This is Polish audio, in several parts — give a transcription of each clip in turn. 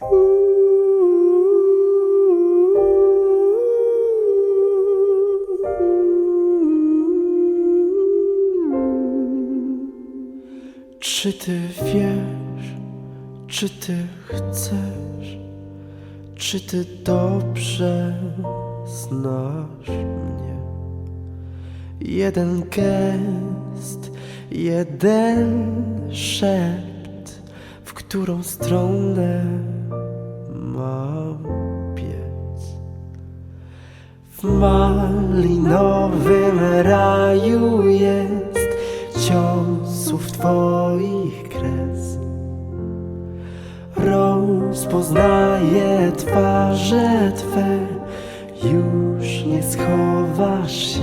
Czy ty wiesz, czy ty chcesz, czy ty dobrze znasz mnie? Jeden gest, jeden szept, w którą stronę malinowym raju jest ciosów twoich kres. Rozpoznaję twarze twe, już nie schowasz się.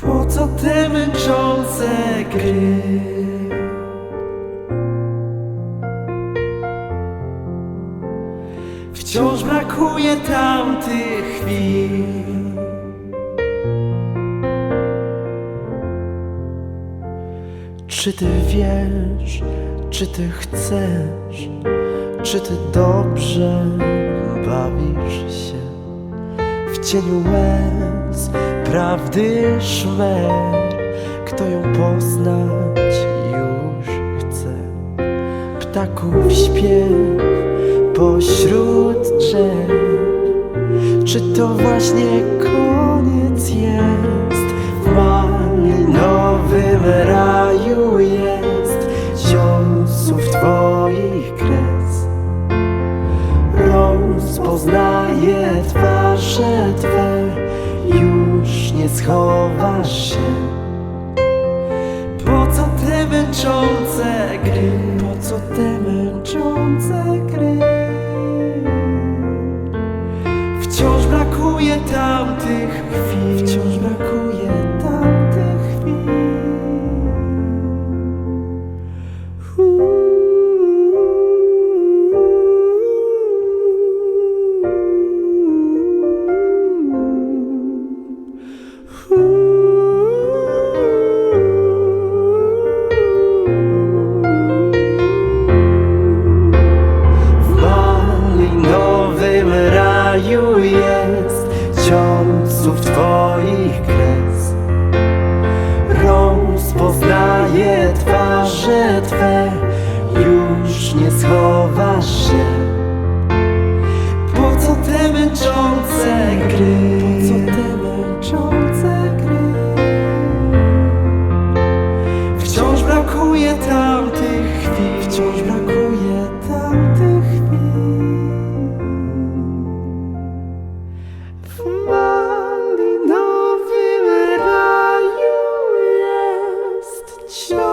Po co te męczące gry? Wciąż brakuje tamtych chwil. Czy ty wiesz, czy ty chcesz, czy ty dobrze bawisz się w cieniu łez prawdy szmer? Kto ją poznać już chce? Ptaków śpiew pośród drzew. Czy to właśnie koniec jest? W malinowym raju jest ciosów twoich kres. Rozpoznaję twarze twe, już nie schowasz się. Po co te męczące gry? Po co te męczące gry? Brakuje tamtych chwil. schowasz się? Po co te męczące gry? Po co te męczące gry? Wciąż brakuje tamtych chwil Wciąż brakuje tamtych chwil W malinowym raju jest ciąg